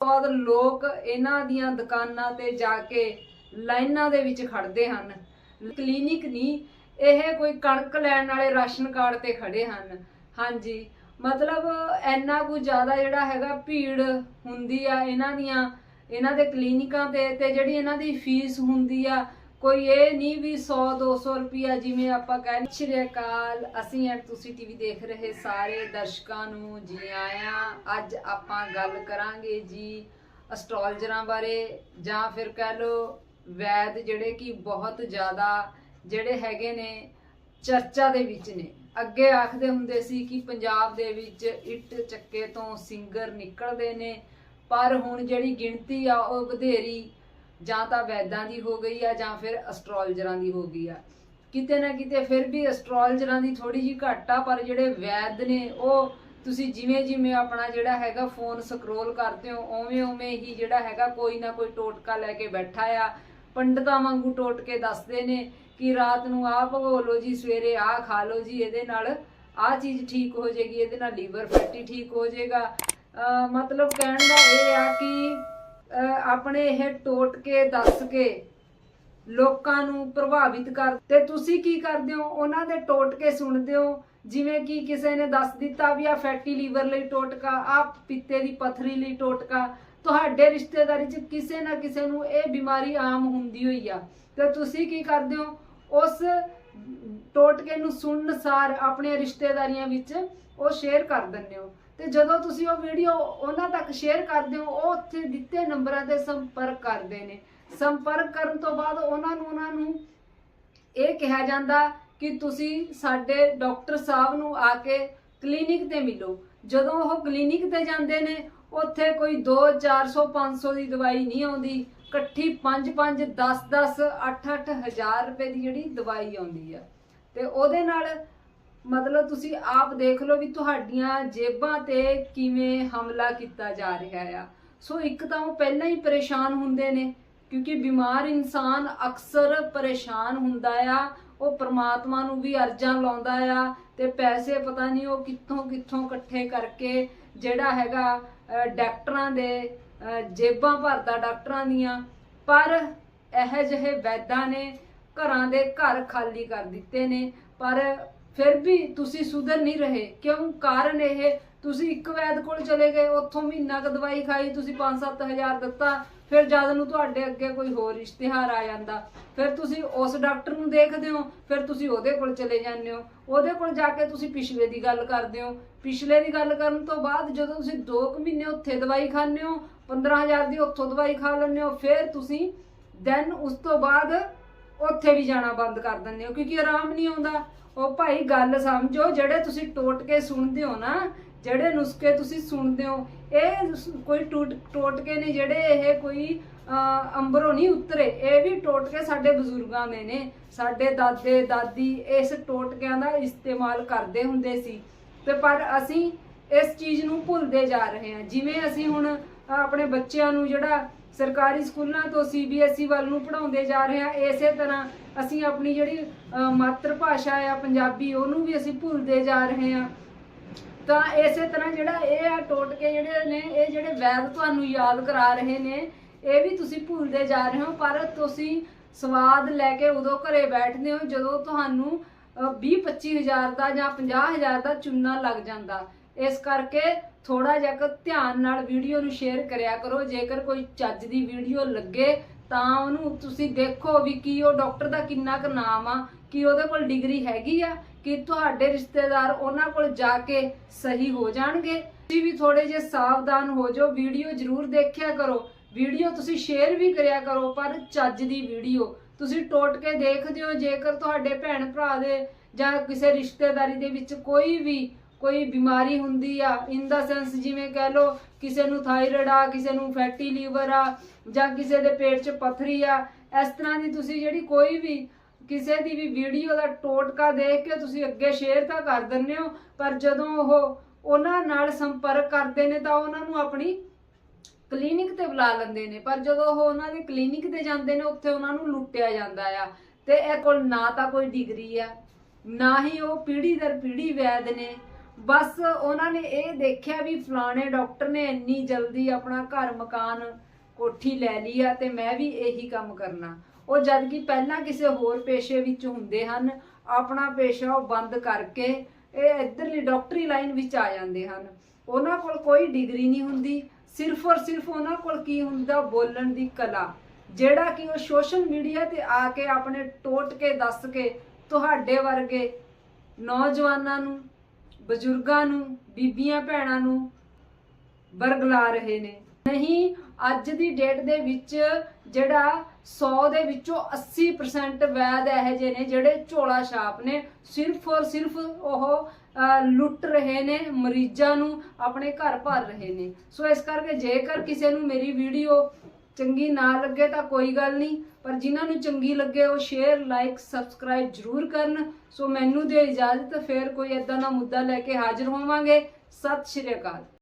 ਬਾਅਦ ਲੋਕ ਇਹਨਾਂ ਦੀਆਂ ਦੁਕਾਨਾਂ ਤੇ ਜਾ ਕੇ ਲਾਈਨਾਂ ਦੇ ਵਿੱਚ ਖੜਦੇ ਹਨ। ਕਲੀਨਿਕ ਨਹੀਂ, ਇਹ ਕੋਈ ਕਣਕ ਲੈਣ ਵਾਲੇ ਰਾਸ਼ਨ ਕਾਰਡ ਤੇ ਖੜੇ ਹਨ। ਹਾਂਜੀ, ਮਤਲਬ ਇੰਨਾ ਕੁ ਜ਼ਿਆਦਾ ਜਿਹੜਾ ਹੈਗਾ ਭੀੜ ਹੁੰਦੀ ਆ ਇਹਨਾਂ ਦੀਆਂ, ਇਹਨਾਂ ਦੇ ਕਲੀਨਿਕਾਂ ਤੇ ਤੇ ਜਿਹੜੀ ਇਹਨਾਂ ਦੀ ਫੀਸ ਹੁੰਦੀ ਆ ਕੋਈ ਇਹ ਨਹੀਂ ਵੀ 100 200 ਰੁਪਿਆ ਜਿਵੇਂ ਆਪਾਂ ਕਹਿੰਦੇ ਸ਼੍ਰੀ ਅਕਾਲ, ਅਸੀਂ ਐਂਡ ਤੁਸੀਂ ਟੀਵੀ ਦੇਖ ਰਹੇ ਸਾਰੇ ਦਰਸ਼ਕਾਂ ਨੂੰ ਜੀ ਆਇਆਂ ਅੱਜ ਆਪਾਂ ਗੱਲ ਕਰਾਂਗੇ ਜੀ ਅਸਟ੍ਰੋਲਜਰਾਂ ਬਾਰੇ, ਜਾਂ ਫਿਰ ਕਹਿ ਲਓ ਵੈਦ ਜਿਹੜੇ ਕਿ ਬਹੁਤ ਜ਼ਿਆਦਾ ਜਿਹੜੇ ਹੈਗੇ ਨੇ, ਚਰਚਾ ਦੇ ਵਿੱਚ ਨੇ। ਅੱਗੇ ਆਖਦੇ ਹੁੰਦੇ ਸੀ ਕਿ ਪੰਜਾਬ ਦੇ ਵਿੱਚ ਇੱਟ ਚੱਕੇ ਤੋਂ ਸਿੰਗਰ ਨਿਕਲਦੇ ਨੇ, ਪਰ ਹੁਣ ਜਿਹੜੀ ਗਿਣਤੀ ਆ ਉਹ ਵਧੇਰੀ ਜਾਂ ਤਾਂ ਵੈਦਾਂ ਦੀ ਹੋ ਗਈ ਆ ਜਾਂ ਫਿਰ ਅਸਟ੍ਰੋਲਜਰਾਂ ਦੀ ਹੋ ਗਈ ਆ। ਕਿਤੇ ਨਾ ਕਿਤੇ ਫਿਰ ਵੀ ਅਸਟ੍ਰੋਲਜਰਾਂ ਦੀ ਥੋੜੀ ਜਿਹੀ ਘੱਟ ਆ, ਪਰ ਜਿਹੜੇ ਵੈਦ ਨੇ, ਉਹ ਤੁਸੀਂ ਜਿਵੇਂ ਜਿਵੇਂ ਆਪਣਾ ਜਿਹੜਾ ਹੈਗਾ ਫੋਨ ਸਕਰੋਲ ਕਰਦੇ ਹੋ ਉਵੇਂ ਉਵੇਂ ਹੀ ਜਿਹੜਾ ਹੈਗਾ ਕੋਈ ਨਾ ਕੋਈ ਟੋਟਕਾ ਲੈ ਕੇ ਬੈਠਾ ਆ। ਪੰਡਤਾਂ ਵਾਂਗੂ ਟੋਟ ਕੇ ਦੱਸਦੇ ਨੇ ਕਿ ਰਾਤ ਨੂੰ ਆਹ ਭਗੋ ਲਓ ਜੀ, ਸਵੇਰੇ ਆਹ ਖਾ ਲਓ ਜੀ, ਇਹਦੇ ਨਾਲ ਆਹ ਚੀਜ਼ ਠੀਕ ਹੋ ਜਾਏਗੀ ਇਹਦੇ ਨਾਲ ਲੀਵਰ ਫੈਟੀ ਠੀਕ ਹੋ ਜਾਏਗਾ ਮਤਲਬ ਕਹਿਣ ਦਾ ਇਹ ਆ ਕਿ ਆਪਣੇ ਇਹ ਟੋਟਕੇ ਦੱਸ ਕੇ ਲੋਕਾਂ ਨੂੰ ਪ੍ਰਭਾਵਿਤ ਕਰ ਤੇ ਤੁਸੀਂ ਕੀ ਕਰਦੇ ਹੋ? ਉਹਨਾਂ ਦੇ ਟੋਟਕੇ ਸੁਣਦੇ ਹੋ? ਜਿਵੇਂ ਕਿ ਕਿਸੇ ਨੇ ਦੱਸ ਦਿੱਤਾ ਵੀ ਆ ਫੈਟੀ ਲੀਵਰ ਲਈ ਟੋਟਕਾ ਆ ਪਿੱਤੇ ਦੀ ਪਥਰੀ ਲਈ ਟੋਟਕਾ। ਤੁਹਾਡੇ ਰਿਸ਼ਤੇਦਾਰੀ 'ਚ ਕਿਸੇ ਨਾ ਕਿਸੇ ਨੂੰ ਇਹ ਬਿਮਾਰੀ ਆਮ ਹੁੰਦੀ ਹੋਈ ਆ। ਤੇ ਤੁਸੀਂ ਕੀ ਕਰਦੇ ਹੋ? ਉਸ ਟੋਟਕੇ ਨੂੰ ਸੁਣਨ ਸਾਰ ਆਪਣੇ ਰਿਸ਼ਤੇਦਾਰੀਆਂ ਵਿੱਚ ਉਹ ਸ਼ੇਅਰ ਕਰ ਦਿੰਦੇ ਹੋ। ਤੇ ਜਦੋਂ ਤੁਸੀਂ ਉਹ ਵੀਡੀਓ ਉਹਨਾਂ ਤੱਕ ਸ਼ੇਅਰ ਕਰਦੇ ਹੋ, ਉਹ ਉੱਥੇ ਦਿੱਤੇ ਨੰਬਰਾਂ ਤੇ ਸੰਪਰਕ ਕਰਦੇ ਨੇ। ਸੰਪਰਕ ਕਰਨ ਤੋਂ ਬਾਅਦ ਉਹਨਾਂ ਨੂੰ ਉਹਨਾਂ ਨੂੰ ਇਹ ਕਿਹਾ ਜਾਂਦਾ ਕਿ ਤੁਸੀਂ ਸਾਡੇ ਡਾਕਟਰ ਸਾਹਿਬ ਨੂੰ ਆ ਕੇ ਕਲੀਨਿਕ ਤੇ ਮਿਲੋ। ਜਦੋਂ ਉਹ ਕਲੀਨਿਕ ਤੇ ਜਾਂਦੇ ਨੇ, ਉੱਥੇ ਕੋਈ 2 400 500 ਦੀ ਦਵਾਈ ਨਹੀਂ ਆਉਂਦੀ। ਇਕੱਠੀ 5 5 10 10 8 8 ਹਜ਼ਾਰ ਰੁਪਏ ਦੀ ਜਿਹੜੀ ਦਵਾਈ ਆਉਂਦੀ ਆ। ਤੇ ਉਹਦੇ ਨਾਲ ਮਤਲਬ ਤੁਸੀਂ ਆਪ ਦੇਖ ਲਓ ਵੀ ਤੁਹਾਡੀਆਂ ਜੇਬਾਂ ਤੇ ਕਿਵੇਂ ਹਮਲਾ ਕੀਤਾ ਜਾ ਰਿਹਾ ਆ। ਸੋ ਇੱਕ ਤਾਂ ਉਹ ਪਹਿਲਾਂ ਹੀ ਪਰੇਸ਼ਾਨ ਹੁੰਦੇ ਨੇ, ਕਿਉਂਕਿ ਬਿਮਾਰ ਇਨਸਾਨ ਅਕਸਰ ਪਰੇਸ਼ਾਨ ਹੁੰਦਾ ਆ। ਉਹ ਪ੍ਰਮਾਤਮਾ ਨੂੰ ਵੀ ਅਰਜ਼ਾਂ ਲਾਉਂਦਾ ਆ ਤੇ ਪੈਸੇ ਪਤਾ ਨਹੀਂ ਉਹ ਕਿੱਥੋਂ ਕਿੱਥੋਂ ਇਕੱਠੇ ਕਰਕੇ ਜਿਹੜਾ ਹੈਗਾ ਡਾਕਟਰਾਂ ਦੇ ਜੇਬਾਂ ਭਰਦਾ ਡਾਕਟਰਾਂ ਦੀਆਂ। ਪਰ ਇਹ ਜਿਹੇ ਵੈਦਾਂ ਨੇ, ਘਰਾਂ ਦੇ ਘਰ ਖਾਲੀ ਕਰ ਦਿੱਤੇ ਨੇ। ਪਰ ਫਿਰ ਵੀ ਤੁਸੀਂ ਸੁਧਰ ਨਹੀਂ ਰਹੇ। ਕਿਉਂ? ਕਾਰਨ ਇਹ, ਤੁਸੀਂ ਇੱਕ ਵੈਦ ਕੋਲ ਚਲੇ ਗਏ, ਉੱਥੋਂ ਮਹੀਨਾ ਕ ਦਵਾਈ ਖਾਈ, ਤੁਸੀਂ 5-7000 ਦਿੱਤਾ, ਫਿਰ ਜਦ ਨੂੰ ਤੁਹਾਡੇ ਅੱਗੇ ਕੋਈ ਹੋਰ ਇਸ਼ਤਿਹਾਰ ਆ ਜਾਂਦਾ, ਫਿਰ ਤੁਸੀਂ ਉਸ ਡਾਕਟਰ ਨੂੰ ਦੇਖਦੇ ਹੋ, ਫਿਰ ਤੁਸੀਂ ਉਹਦੇ ਕੋਲ ਚਲੇ ਜਾਂਦੇ ਹੋ। ਉਹਦੇ ਕੋਲ ਜਾ ਕੇ ਤੁਸੀਂ ਪਿਛਲੇ ਦੀ ਗੱਲ ਕਰਦੇ ਹੋ। ਪਿਛਲੇ ਦੀ ਗੱਲ ਕਰਨ ਤੋਂ ਬਾਅਦ ਜਦੋਂ ਤੁਸੀਂ 2 ਮਹੀਨੇ ਉੱਥੇ ਦਵਾਈ ਖਾਂਦੇ ਹੋ 15000 ਦੀ ਉੱਥੋਂ ਦਵਾਈ ਖਾ ਲੈਂਦੇ ਹੋ, ਫਿਰ ਤੁਸੀਂ ਦੈਨ ਉਸ ਤੋਂ ਬਾਅਦ ਉੱਥੇ ਵੀ ਜਾਣਾ ਬੰਦ ਕਰ ਦਿੰਦੇ ਹੋ, ਕਿਉਂਕਿ ਆਰਾਮ ਨਹੀਂ ਆਉਂਦਾ। ਉਹ ਭਾਈ ਗੱਲ ਸਮਝੋ, ਜਿਹੜੇ ਤੁਸੀਂ ਟੋਟਕੇ ਸੁਣਦੇ ਹੋ ਨਾ, ਜਿਹੜੇ ਨੁਸਖੇ ਤੁਸੀਂ ਸੁਣਦੇ ਹੋ, ਇਹ ਸ- ਕੋਈ ਟੂਟ ਟੋਟਕੇ ਨਹੀਂ, ਜਿਹੜੇ ਇਹ ਕੋਈ ਅੰਬਰੋਂ ਨਹੀਂ ਉਤਰੇ, ਇਹ ਵੀ ਟੋਟਕੇ ਸਾਡੇ ਬਜ਼ੁਰਗਾਂ ਦੇ ਨੇ। ਸਾਡੇ ਦਾਦੇ, ਦਾਦੀ ਇਸ ਟੋਟਕਿਆਂ ਦਾ ਇਸਤੇਮਾਲ ਕਰਦੇ ਹੁੰਦੇ ਸੀ। ਤੇ ਪਰ ਅਸੀਂ ਇਸ ਚੀਜ਼ ਨੂੰ ਭੁੱਲਦੇ ਜਾ ਰਹੇ ਹਾਂ। ਜਿਵੇਂ ਅਸੀਂ ਹੁਣ ਆਪਣੇ ਬੱਚਿਆਂ ਨੂੰ ਜਿਹੜਾ ਸਰਕਾਰੀ ਸਕੂਲਾਂ ਤੋਂ ਸੀਬੀਐਸਈ ਵੱਲ ਨੂੰ ਪੜਾਉਂਦੇ ਜਾ ਰਹੇ ਹਾਂ ਇਸੇ ਤਰ੍ਹਾਂ ਅਸੀਂ ਆਪਣੀ ਜਿਹੜੀ ਮਾਤਰ ਭਾਸ਼ਾ ਆ, ਪੰਜਾਬੀ, ਉਹਨੂੰ ਵੀ ਅਸੀਂ ਭੁੱਲਦੇ ਜਾ ਰਹੇ ਹਾਂ ਤਾਂ ਇਸੇ ਤਰ੍ਹਾਂ ਜਿਹੜਾ ਇਹ ਆ ਟੋਟਕੇ ਜਿਹੜੇ ਨੇ, ਇਹ ਜਿਹੜੇ ਵੈਦ ਤੁਹਾਨੂੰ ਯਾਦ ਕਰਾ ਰਹੇ ਨੇ, ਇਹ ਵੀ ਤੁਸੀਂ ਭੁੱਲਦੇ ਜਾ ਰਹੇ ਹੋ, ਪਰ ਤੁਸੀਂ ਸਵਾਦ ਲੈ ਕੇ ਉਦੋਂ ਘਰੇ ਬੈਠਦੇ ਹੋ ਜਦੋਂ ਤੁਹਾਨੂੰ 20 25000 ਦਾ ਜਾਂ 50000 ਦਾ ਚੁੰਨਾ ਲੱਗ ਜਾਂਦਾ। ਇਸ ਕਰਕੇ ਥੋੜਾ ਜਿਹਾ ਕੁ ਧਿਆਨ ਨਾਲ ਵੀਡੀਓ ਨੂੰ ਸ਼ੇਅਰ ਕਰਿਆ ਕਰੋ। ਜੇਕਰ ਕੋਈ ਚੱਜ ਦੀ ਵੀਡੀਓ ਲੱਗੇ, ਤਾਂ ਉਹਨੂੰ ਤੁਸੀਂ ਦੇਖੋ ਵੀ ਕੀ ਉਹ ਡਾਕਟਰ ਦਾ ਕਿੰਨਾ ਕੁ ਨਾਮ ਆ, ਕਿ ਉਹਦੇ ਕੋਲ ਡਿਗਰੀ ਹੈਗੀ ਆ, ਕਿ ਤੁਹਾਡੇ ਰਿਸ਼ਤੇਦਾਰ ਉਹਨਾਂ ਕੋਲ ਜਾ ਕੇ ਸਹੀ ਹੋ ਜਾਣਗੇ। ਤੁਸੀਂ ਵੀ ਥੋੜੇ ਜਿਹਾ ਸਾਵਧਾਨ ਹੋ ਜਾਓ, ਵੀਡੀਓ ਜ਼ਰੂਰ ਦੇਖਿਆ ਕਰੋ। ਵੀਡੀਓ ਤੁਸੀਂ ਸ਼ੇਅਰ ਵੀ ਕਰਿਆ ਕਰੋ, ਪਰ ਚੱਜ ਦੀ ਵੀਡੀਓ। ਤੁਸੀਂ ਟੋਟ ਕੇ ਦੇਖਦੇ ਹੋ, ਜੇਕਰ ਤੁਹਾਡੇ ਭੈਣ ਭਰਾ ਦੇ ਜਾਂ ਕਿਸੇ ਰਿਸ਼ਤੇਦਾਰੀ ਦੇ ਵਿੱਚ ਕੋਈ ਵੀ ਕੋਈ ਬਿਮਾਰੀ ਹੁੰਦੀ ਆ ਇਨ ਦਾ ਸੈਂਸ ਜਿਵੇਂ ਕਹਿ ਲਓ, ਕਿਸੇ ਨੂੰ ਥਾਇਰਾਇਡ ਆ, ਕਿਸੇ ਨੂੰ ਫੈਟੀ ਲੀਵਰ ਆ, ਜਾਂ ਕਿਸੇ ਦੇ ਪੇਟ 'ਚ ਪਥਰੀ ਆ, ਇਸ ਤਰ੍ਹਾਂ ਦੀ ਤੁਸੀਂ ਜਿਹੜੀ ਕੋਈ ਵੀ ਕਿਸੇ ਦੀ ਵੀ ਵੀਡੀਓ ਦਾ ਟੋਟਕਾ ਦੇਖ ਕੇ ਤੁਸੀਂ ਅੱਗੇ ਸ਼ੇਅਰ ਤਾਂ ਕਰ ਦਿੰਦੇ ਹੋ, ਪਰ ਜਦੋਂ ਉਹ ਉਹਨਾਂ ਨਾਲ ਸੰਪਰਕ ਕਰਦੇ ਨੇ ਤਾਂ ਉਹਨਾਂ ਨੂੰ ਆਪਣੀ ਕਲੀਨਿਕ ਤੇ ਬੁਲਾ ਲੈਂਦੇ ਨੇ। ਪਰ ਜਦੋਂ ਉਹ ਉਹਨਾਂ ਦੇ ਕਲੀਨਿਕ ਤੇ ਜਾਂਦੇ ਨੇ, ਉੱਥੇ ਉਹਨਾਂ ਨੂੰ ਲੁੱਟਿਆ ਜਾਂਦਾ ਆ। ਤੇ ਇਹ ਕੋਲ ਨਾ ਤਾਂ ਕੋਈ ਡਿਗਰੀ ਆ, ਨਾ ਹੀ ਉਹ ਪੀੜ੍ਹੀ ਦਰ ਪੀੜ੍ਹੀ ਵੈਦ ਨੇ। ਬਸ ਉਹਨਾਂ ਨੇ ਇਹ ਦੇਖਿਆ ਵੀ ਫਲਾਣੇ ਡਾਕਟਰ ਨੇ ਇੰਨੀ ਜਲਦੀ ਆਪਣਾ ਘਰ ਮਕਾਨ ਕੋਠੀ ਲੈ ਲਈ ਆ ਤੇ ਮੈਂ ਵੀ ਇਹੀ ਕੰਮ ਕਰਨਾ। ਉਹ ਜਦ ਕਿ ਪਹਿਲਾਂ ਕਿਸੇ ਹੋਰ ਪੇਸ਼ੇ ਵਿੱਚ ਹੁੰਦੇ ਹਨ, ਆਪਣਾ ਪੇਸ਼ਾ ਉਹ ਬੰਦ ਕਰਕੇ ਇਹ ਇੱਧਰਲੀ ਡਾਕਟਰੀ ਲਾਈਨ ਵਿੱਚ ਆ ਜਾਂਦੇ ਹਨ। ਉਹਨਾਂ ਕੋਲ ਕੋਈ ਡਿਗਰੀ ਨਹੀਂ ਹੁੰਦੀ, ਸਿਰਫ ਔਰ ਸਿਰਫ ਉਹਨਾਂ ਕੋਲ ਕੀ ਹੁੰਦਾ ਬੋਲਣ ਦੀ ਕਲਾ, ਜਿਹੜਾ ਕਿ ਉਹ ਸੋਸ਼ਲ ਮੀਡੀਆ ਤੇ ਆ ਕੇ ਆਪਣੇ ਟੋਟ ਕੇ ਦੱਸ ਕੇ ਤੁਹਾਡੇ ਵਰਗੇ ਨੌਜਵਾਨਾਂ ਨੂੰ ਬਜ਼ੁਰਗਾਂ ਨੂੰ, ਬੀਬੀਆਂ ਭੈਣਾਂ ਨੂੰ ਬਰਗਲਾ ਰਹੇ ਨੇ। ਨਹੀਂ, ਅੱਜ ਦੀ ਡੇਟ ਦੇ ਵਿੱਚ ਜਿਹੜਾ 100 ਦੇ ਵਿੱਚੋਂ 80% ਵੈਦ ਇਹੋ ਜਿਹੇ ਨੇ ਜਿਹੜੇ ਝੋਲਾ ਛਾਪ ਨੇ, ਸਿਰਫ ਔਰ ਸਿਰਫ ਉਹ ਲੁੱਟ ਰਹੇ ਨੇ, ਮਰੀਜ਼ਾਂ ਨੂੰ ਆਪਣੇ ਘਰ ਭਰ ਰਹੇ ਨੇ। ਸੋ ਇਸ ਕਰਕੇ ਜੇਕਰ ਕਿਸੇ ਨੂੰ ਮੇਰੀ ਵੀਡੀਓ ਚੰਗੀ ਨਾ ਲੱਗੇ ਤਾਂ ਕੋਈ ਗੱਲ ਨਹੀਂ, ਪਰ ਜਿਨ੍ਹਾਂ ਨੂੰ ਚੰਗੀ ਲੱਗੇ ਉਹ ਸ਼ੇਅਰ ਲਾਈਕ ਸਬਸਕ੍ਰਾਈਬ ਜ਼ਰੂਰ ਕਰਨ। ਸੋ ਮੈਨੂੰ ਦਿਓ ਇਜਾਜ਼ਤ, ਫਿਰ ਕੋਈ ਏਦਾਂ ਦਾ ਮੁੱਦਾ ਲੈ ਕੇ ਹਾਜ਼ਰ ਹੋਵਾਂਗੇ। ਸਤਿ ਸ਼੍ਰੀ ਅਕਾਲ।